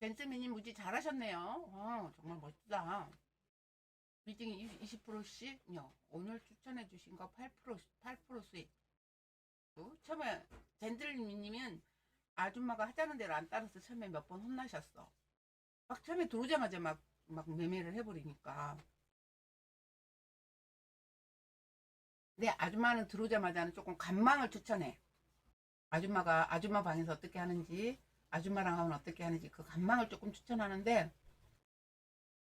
젠틀맨님 무지 잘하셨네요. 어, 정말 멋지다. 빌딩 20%씩요. 오늘 추천해 주신 거 8% 8% 수익. 또 처음에 젠틀맨님은 아줌마가 하자는 대로 안 따라서 처음에 몇 번 혼나셨어. 막 처음에 들어오자마자 막, 막 매매를 해버리니까. 근데 아줌마는 들어오자마자는 조금 간망을 추천해. 아줌마가 아줌마 방에서 어떻게 하는지 아줌마랑 하면 어떻게 하는지 그 간망을 조금 추천하는데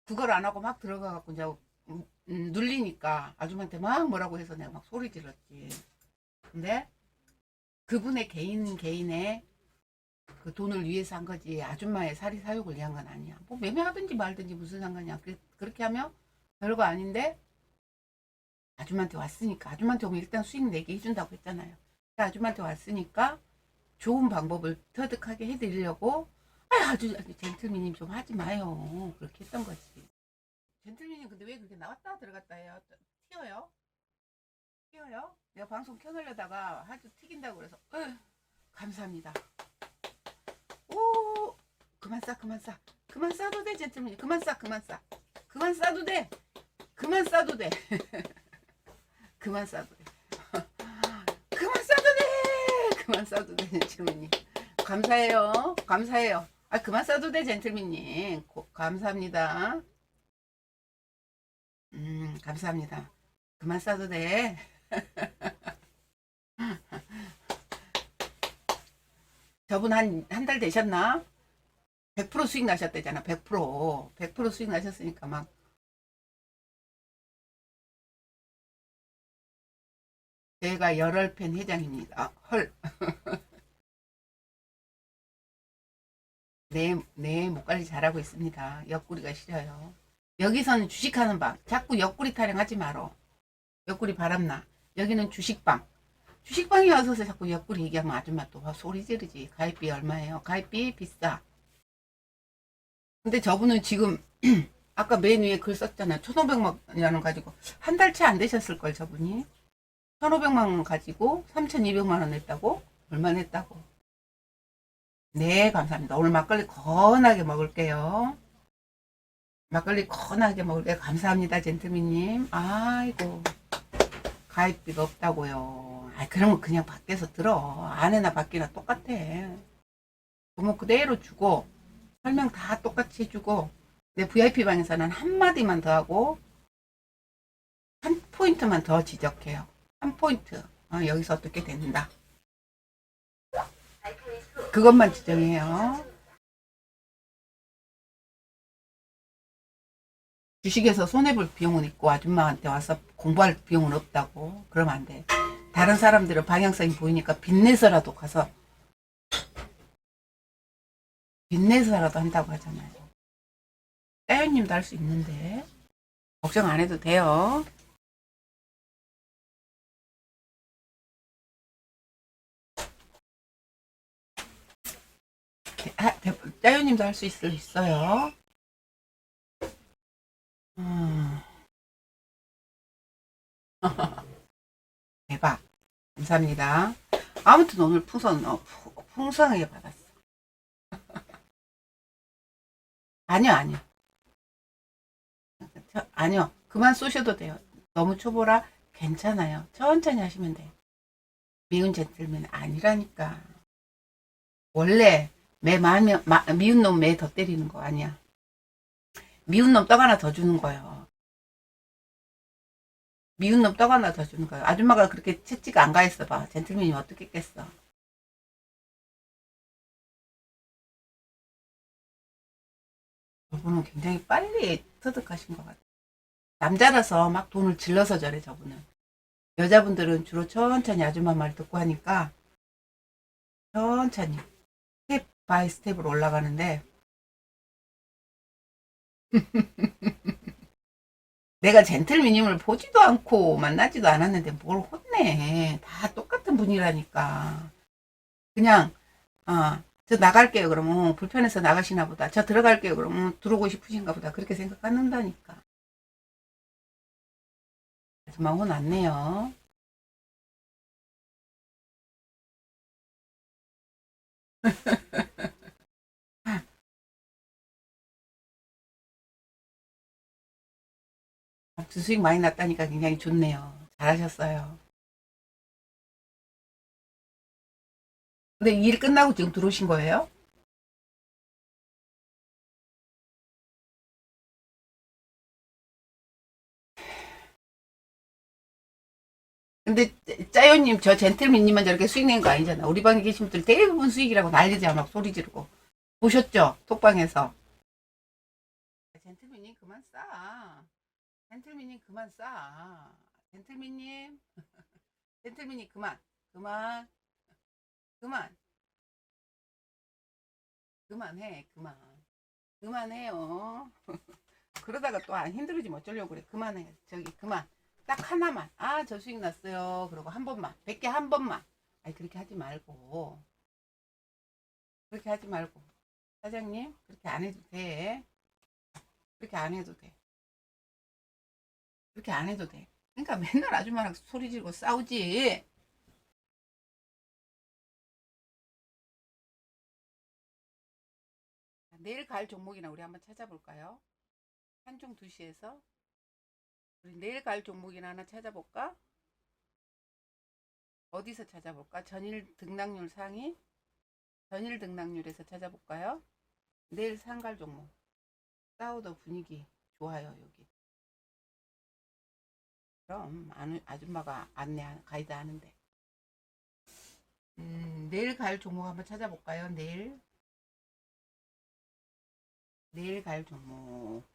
그걸 안 하고 막 들어가 갖고 이제 음, 음, 눌리니까 아줌마한테 막 뭐라고 해서 내가 막 소리 질렀지. 근데 그분의 개인 개인의 그 돈을 위해서 한 거지 아줌마의 사리 사욕을 위한 건 아니야. 뭐 매매하든지 말든지 무슨 상관이야. 그, 그렇게 하면 별거 아닌데 아줌마한테 왔으니까 아줌마한테 오면 일단 수익 내게 해준다고 했잖아요. 아줌마한테 왔으니까 좋은 방법을 터득하게 해드리려고 아, 아주 아주 젠틀맨님 좀 하지 마요. 그렇게 했던 거지. 젠틀맨님 근데 왜 그렇게 나왔다 들어갔다 해요? 튀어요? 튀어요? 내가 방송 켜놓으려다가 하도 튀긴다고 그래서 어휴, 감사합니다. 오 그만 싸 그만 싸 그만 싸도 돼 젠틀맨님 그만 싸 그만 싸 그만 싸도 돼 그만 싸도 돼 그만 싸도 돼 그만 싸도 돼 그만 싸도 돼 젠틀맨님 감사해요 감사해요 아 그만 싸도 돼 젠틀맨님 고, 감사합니다 음 감사합니다 그만 싸도 돼 저분 한 한 달 되셨나? 100% 수익 나셨대잖아. 100%. 100% 수익 나셨으니까 막 제가 열혈팬 회장입니다. 헐. 내, 내 목관리 잘하고 있습니다. 옆구리가 싫어요. 여기서는 주식하는 방. 자꾸 옆구리 타령하지 마라. 옆구리 바람나. 여기는 주식방. 주식방에 와서 자꾸 옆구리 얘기하면 아줌마 또 소리 지르지. 가입비 얼마예요? 가입비 비싸. 근데 저분은 지금 아까 맨 위에 글 썼잖아요. 1,500만 원이라는 가지고 한 달째 안 되셨을걸 저분이. 1,500만 원 가지고 3,200만 원 냈다고? 얼마 냈다고? 네, 감사합니다. 오늘 막걸리 건하게 먹을게요. 막걸리 건하게 먹을게요. 감사합니다, 젠틀맨님. 아이고. 가입비가 없다고요. 아, 그러면 그냥 밖에서 들어. 안에나 밖이나 똑같아. 부모 그대로 주고, 설명 다 똑같이 해주고, 내 VIP 방에서는 한마디만 더 하고, 한 포인트만 더 지적해요. 한 포인트. 어, 여기서 어떻게 된다. 그것만 지정해요. 주식에서 손해볼 비용은 있고 아줌마한테 와서 공부할 비용은 없다고 그러면 안 돼. 다른 사람들은 방향성이 보이니까 빚내서라도 가서 빚내서라도 한다고 하잖아요. 따연님도 할 수 있는데 걱정 안 해도 돼요. 따연님도 할 수 있어요. 음. 대박. 감사합니다. 아무튼 오늘 풍선, 어, 푸- 풍성하게 받았어. 아니요, 아니요. 저- 아니요. 그만 쏘셔도 돼요. 너무 초보라 괜찮아요. 천천히 하시면 돼요. 미운 젠틀맨 아니라니까. 원래 매 마면, 마, 미운 놈 매 더 때리는 거 아니야. 미운 놈 떡 하나 더 주는 거예요. 미운 놈 떡 하나 더 주는 거예요. 아줌마가 그렇게 채찍 안 가했어 봐. 젠틀맨이 어떻게 깼어. 저분은 굉장히 빨리 터득하신 것 같아요. 남자라서 막 돈을 질러서 저래 저분은. 여자분들은 주로 천천히 아줌마 말 듣고 하니까 천천히 바이 스텝으로 올라가는데 내가 젠틀미님을 보지도 않고 만나지도 않았는데 뭘 혼내. 다 똑같은 분이라니까. 그냥, 어, 저 나갈게요. 그러면 어, 불편해서 나가시나 보다. 저 들어갈게요. 그러면 어, 들어오고 싶으신가 보다. 그렇게 생각하는다니까. 그래서 막 혼났네요. 아, 수익 많이 났다니까 굉장히 좋네요. 잘하셨어요. 근데 일 끝나고 지금 들어오신 거예요? 근데 짜요님 저 젠틀맨님만 저렇게 수익 낸 거 아니잖아. 우리 방에 계신 분들 대부분 수익이라고 난리잖아. 막 소리 지르고. 보셨죠? 톡방에서. 젠틀맨님 그만 싸. 젠틀맨님 그만 싸. 젠틀맨님. 젠틀맨님 그만. 그만. 그만. 그만해. 그만. 그만해요. 그러다가 또 안 힘들어지면 어쩌려고 그래. 그만해. 저기 그만. 딱 하나만. 아, 저 수익 났어요. 그러고 한 번만. 100개 한 번만. 아니, 그렇게 하지 말고. 그렇게 하지 말고. 사장님, 그렇게 안 해도 돼. 그렇게 안 해도 돼. 그렇게 안 해도 돼. 그러니까 맨날 아줌마랑 소리 지르고 싸우지. 내일 갈 종목이나 우리 한번 찾아볼까요? 한중 2시에서 우리 내일 갈 종목이나 하나 찾아볼까? 어디서 찾아볼까? 전일 등락률 상위? 전일 등락률에서 찾아볼까요? 내일 상갈 종목. 싸우더 분위기 좋아요, 여기. 그럼 아줌마가 안내 가이드 하는데. 음, 내일 갈 종목 한번 찾아볼까요? 내일. 내일 갈 종목.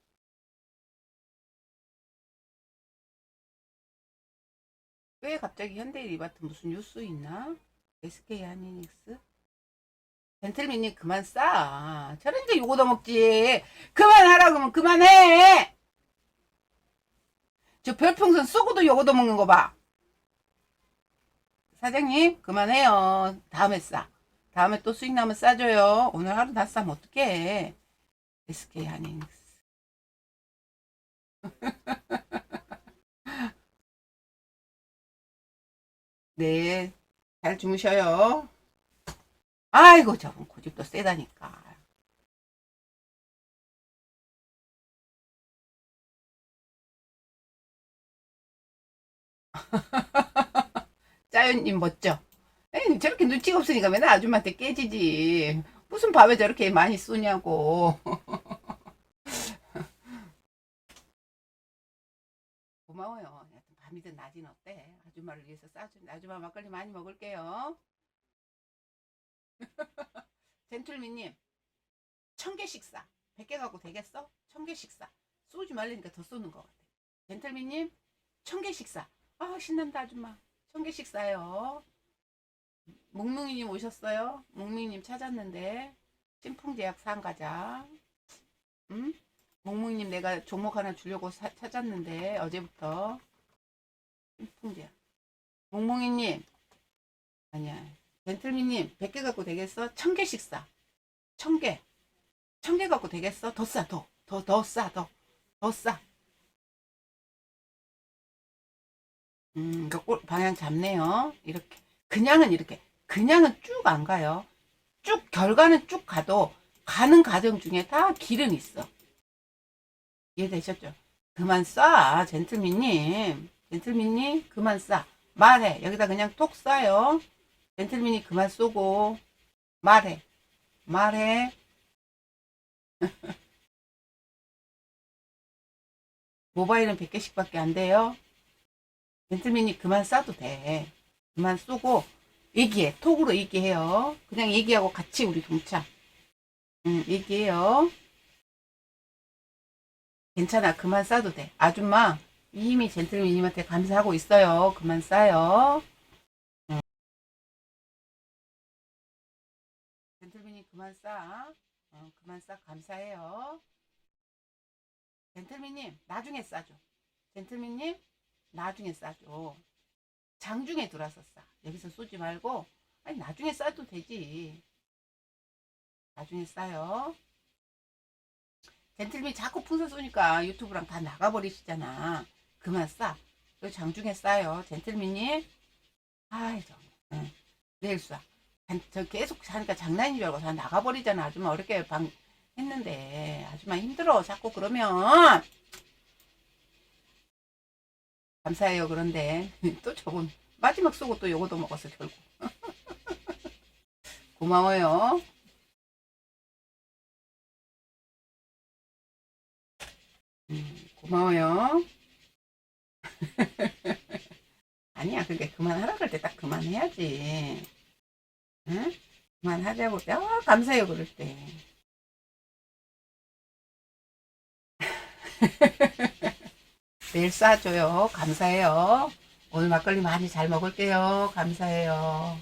왜 갑자기 현대일 이마트 무슨 뉴스 있나? SK 하이닉스? 젠틀맨님 그만 싸. 저러니까 요거 더 먹지. 그만하라 그러면 그만해. 저 별풍선 쏘고도 요거 더 먹는 거 봐. 사장님 그만해요. 다음에 싸. 다음에 또 수익 나면 싸줘요. 오늘 하루 다 싸면 어떡해. SK 하이닉스. 네, 잘 주무셔요. 아이고, 저분 고집도 세다니까. 짜연님 멋져. 에이, 저렇게 눈치가 없으니까 맨날 아줌마한테 깨지지. 무슨 밥에 저렇게 많이 쏘냐고. 고마워요. 밤이든 낮이든 어때? 아줌마를 위해서 싸준 아줌마 막걸리 많이 먹을게요. 젠틀미님, 천 개씩 싸. 100개 갖고 되겠어? 천 개씩 싸. 쏘지 말라니까 더 쏘는 것 같아. 젠틀미님, 천 개씩 싸. 아, 신난다, 아줌마. 천 개씩 싸요. 몽몽이님 오셨어요? 몽몽이님 찾았는데, 찐풍제약 상가자. 응? 몽몽이님 내가 종목 하나 주려고 사- 찾았는데, 어제부터. 찐풍제약. 몽몽이님, 아니야. 젠틀미님, 100개 갖고 되겠어? 1000개씩 싸. 1000개. 1000개 갖고 되겠어? 더 싸, 더. 더, 더 싸, 더. 더 싸. 음, 이거 꼴, 방향 잡네요. 이렇게. 그냥은 이렇게. 그냥은 쭉 안 가요. 쭉, 결과는 쭉 가도, 가는 과정 중에 다 길은 있어. 이해되셨죠? 그만 싸, 젠틀미님. 젠틀미님, 그만 싸. 말해. 여기다 그냥 톡 싸요. 젠틀맨이 그만 쏘고. 말해. 말해. 모바일은 100개씩 밖에 안 돼요. 젠틀맨이 그만 쏴도 돼. 그만 쏘고 얘기해. 톡으로 얘기해요. 그냥 얘기하고 같이 우리 동참 응, 얘기해요. 괜찮아. 그만 쏴도 돼. 아줌마 이미 젠틀맨님한테 감사하고 있어요 그만 쏴요 젠틀맨이 그만 싸. 어, 그만 싸. 감사해요. 젠틀맨님, 나중에 싸줘. 젠틀맨님, 나중에 싸줘. 장중에 들어와서 싸. 여기서 쏘지 말고, 아니, 나중에 싸도 되지. 나중에 싸요. 젠틀맨 자꾸 풍선 쏘니까 유튜브랑 다 나가버리시잖아. 그만 싸. 그 장중에 싸요. 젠틀맨님. 아이, 정말. 응. 내일 쏴. 단- 저 계속 사니까 장난인 줄 알고 다 나가버리잖아. 아줌마 어렵게 방 했는데 아줌마 힘들어. 자꾸 그러면 감사해요. 그런데 또 저분 마지막 쏘고 또 요거도 먹었어 결국. 고마워요. 음, 고마워요. 아니야, 그게 그만하라 그럴 때 딱 그만해야지. 응? 그만하자고. 아, 감사해요, 그럴 때. 내일 쏴줘요. 감사해요. 오늘 막걸리 많이 잘 먹을게요. 감사해요.